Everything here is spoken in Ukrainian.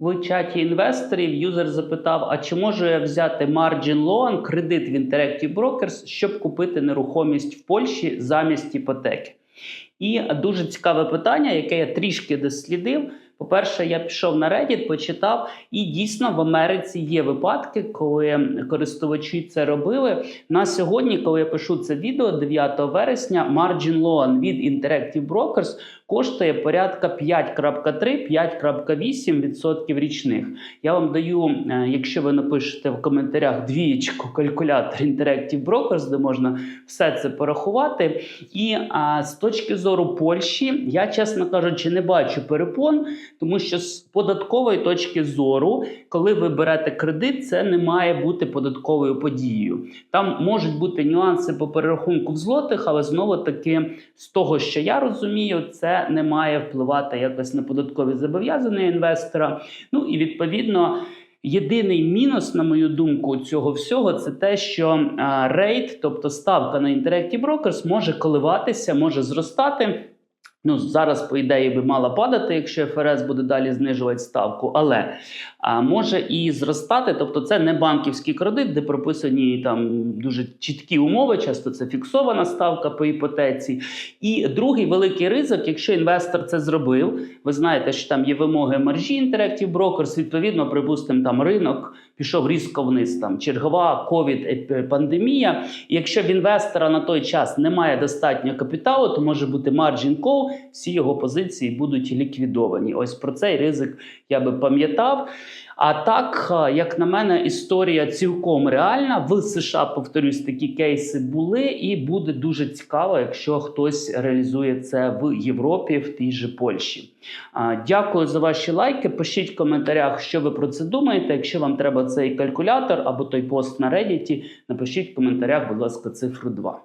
В чаті інвесторів юзер запитав: а чи можу я взяти margin loan, кредит в Interactive Brokers, щоб купити нерухомість в Польщі замість іпотеки? І дуже цікаве питання, яке я трішки дослідив. По-перше, я пішов на Reddit, почитав, і дійсно в Америці є випадки, коли користувачі це робили. На сьогодні, коли я пишу це відео 9 вересня, margin loan від Interactive Brokers коштує порядка 5.3-5.8% річних. Я вам даю, е, якщо ви напишете в коментарях двієчку калькулятор Interactive Brokers, де можна все це порахувати. І а, з точки зору Польщі, я, чесно кажучи, не бачу перепон, тому що з податкової точки зору, коли ви берете кредит, це не має бути податковою подією. Там можуть бути нюанси по перерахунку в злотих, але знову таки, з того, що я розумію, це не має впливати якось на податкові зобов'язання інвестора. Ну і відповідно. Єдиний мінус, на мою думку, цього всього це те, що рейт, тобто ставка на Interactive Brokers, може коливатися, може зростати. Ну, зараз, по ідеї, би мала падати, якщо ФРС буде далі знижувати ставку, але а, може і зростати. Тобто, це не банківський кредит, де прописані там дуже чіткі умови, часто це фіксована ставка по іпотеці. І другий великий ризик, якщо інвестор це зробив, ви знаєте, що там є вимоги маржі Interactive Brokers, відповідно, припустимо, там ринок пішов різко вниз, там чергова ковід пандемія. Якщо в інвестора на той час немає достатньо капіталу, то може бути margin call, всі його позиції будуть ліквідовані. Ось про цей ризик я би пам'ятав. А так, е, як на мене, історія цілком реальна. В США, повторюсь, такі кейси були, і буде дуже цікаво, якщо хтось реалізує це в Європі, в тій же Польщі. Дякую за ваші лайки. Пишіть в коментарях, що ви про це думаєте. Якщо вам треба цей калькулятор або той пост на Reddit, напишіть в коментарях, будь ласка, цифру 2.